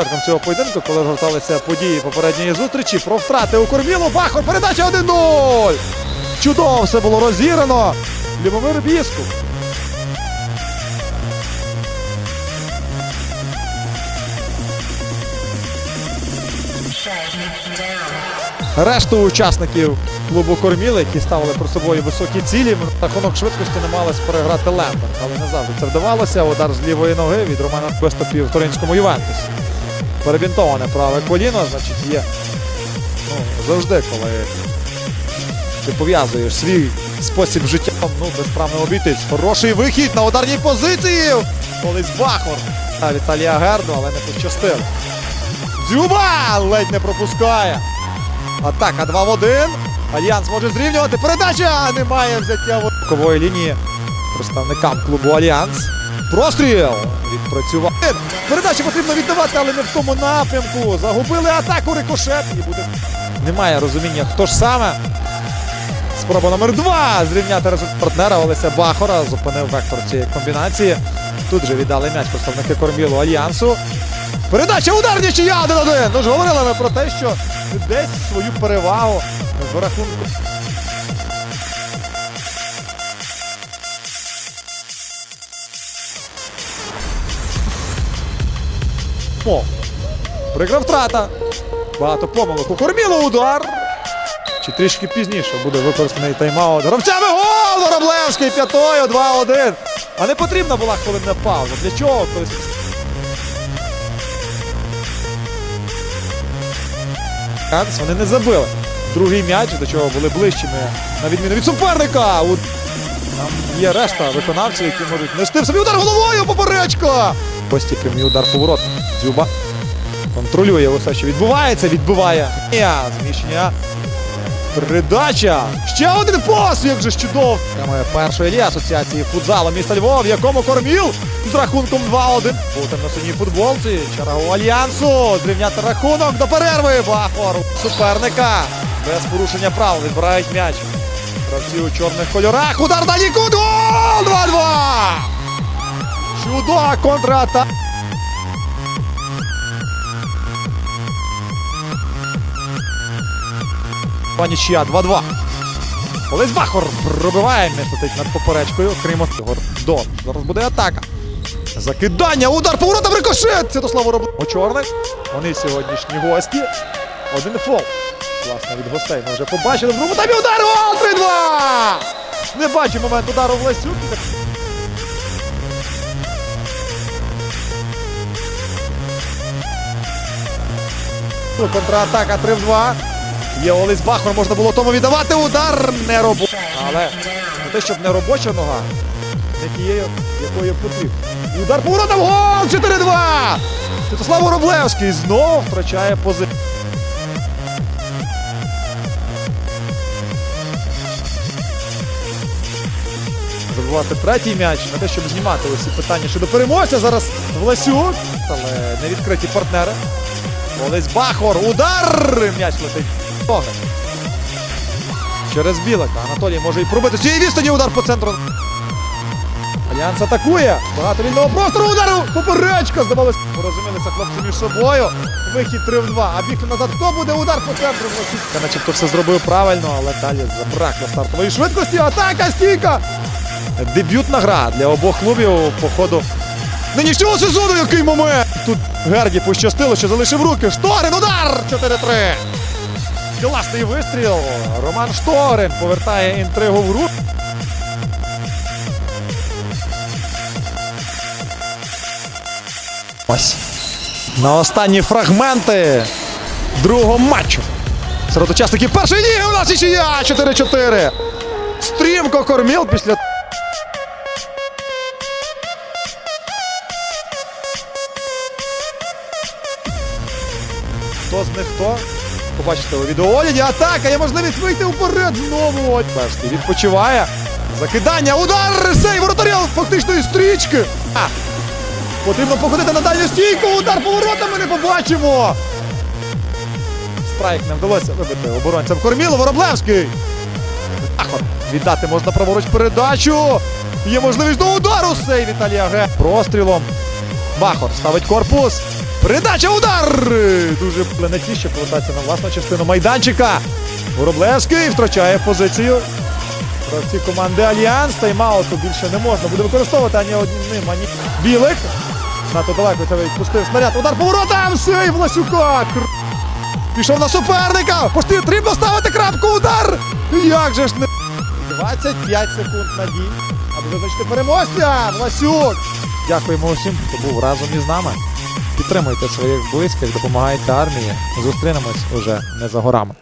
початком цього поєдинку, коли розгорталися події попередньої зустрічі. Про втрати у Кормілу. Бахор. Передача 1-0. Чудово все було розіграно. Любомир Біскуп. Решту учасників клубу Корміл, які ставили про собою високі цілі, рахунок швидкості намагалися переграти Лемберг, але не завжди це вдавалося. Удар з лівої ноги від Романа виступів в Туринському Ювентусі. Перебінтоване праве коліно, значить, є ну, завжди, коли ти пов'язуєш свій спосіб життя, ну, без прав не обійтись. Хороший вихід на ударній позиції. Колись Бахор. А Віталія Герду, але не пощастило. Дзюба ледь не пропускає. Атака 2 в 1. Альянс може зрівнювати. Передача! Немає взяття бокової лінії представникам клубу Альянс. Простріл! Відпрацював. Передачу потрібно віддавати, але не в тому напрямку. Загубили атаку рикошет. І буде. Немає розуміння, хто ж саме. Спроба номер два зрівняти результат партнера Олеся Бахора. Зупинив вектор цієї комбінації. Тут же віддали м'яч представники Кормілу Альянсу. Передача удар нічия 1-1. Ну ж говорили ми про те, що десь свою перевагу в рахунку. О, прикра втрата. Багато помилок у удар. Чи трішки пізніше буде використаний тайм-аут. Гравцями гол! Вороблевський п'ятою 2-1. А не потрібна була хвилинна пауза. Для чого? Вони не забили. Другий м'яч, до чого були ближчими, на відміну від суперника. Там є решта виконавців, які можуть нести в собі удар головою поперечка. Ось прямий удар поворот. Дзюба контролює усе, що відбувається, відбиває. Зміщення. Передача. Ще один пас, як же ж чудово. Тема першої лі асоціації футзалу міста Львова, в якому корміл з рахунком 2-1. У темно-синій футболці. Чергу альянсу. Зрівняти рахунок до перерви. Бахор суперника. Без порушення правил відбирають м'яч. Гравці у чорних кольорах. Удар на Нікуд. Гол! 2-2! Чудова контратака. Нічия 2-2. Олесь Бахор пробиває, м'яч летить над поперечкою. Кримо Гордон. Зараз буде атака. Закидання, удар поворотом рикошет! Святослав Воробленко. У чорних. Вони сьогоднішні гості. Один фол. Власне, від гостей ми вже побачили. В другому таймі удар! Гол! 3-2! Не бачу момент удару в Лесюк. Контратака 3 в 2. Є Олесь Бахмар, можна було тому віддавати удар не робочий. Але не те, щоб не робоча нога, не тією, якою потрібно. Удар поворотом гол! 4-2! Святослав Вороблевський знову втрачає позицію. Забивати третій м'яч на те, щоб знімати усі питання щодо переможця. Зараз Власюк, але не відкриті партнери. Олесь Бахор. Удар! М'яч летить. Через Білика. Анатолій може і пробити. З цієї відстані удар по центру. Альянс атакує. Багато вільного простору. Удару! Поперечка! Здавалося, порозумілися хлопці між собою. Вихід 3 в 2. А бігти назад. Хто буде удар по центру? Власюк. Начебто все зробив правильно, але далі забракло стартової швидкості. Атака стійка! Дебютна гра для обох клубів по ходу нинішнього сезону. Який момент! Тут Герді пощастило, що залишив руки. Шторин, удар! 4-3. Класний вистріл. Роман Шторин повертає інтригу в гру. Ось. На останні фрагменти другого матчу. Серед учасників першої ліги у нас нічия 4-4. Стрімко корміл після. Хто з них хто? Побачите у відеоогляді. Атака! Є можливість вийти вперед знову. От Перший відпочиває. Закидання, удар! Сей воротаря фактично із стрічки. А! Потрібно походити на дальню стійку. Удар поворотами не побачимо. Страйк не вдалося вибити оборонцям Кормілу. Вороблевський. Ахор. Віддати можна праворуч передачу. Є можливість до удару. Сей Віталія Г. Прострілом. Бахор ставить корпус. Передача удар! Дуже пленетіще повертається на власну частину майданчика. Вороблевський втрачає позицію. Гравці команди Альянс. Тайм-ауту більше не можна буде використовувати ані одним, ані білих. Нато далеко це відпустив снаряд. Удар по воротам! Сейв Ласюка! Пішов на суперника! Потрібно ставити крапку! Удар! Як же ж не 25 секунд надій, аби визначити переможця! Власюк! Дякуємо усім, хто був разом із нами. Підтримуйте своїх близьких, допомагайте армії. Зустрінемось уже не за горами.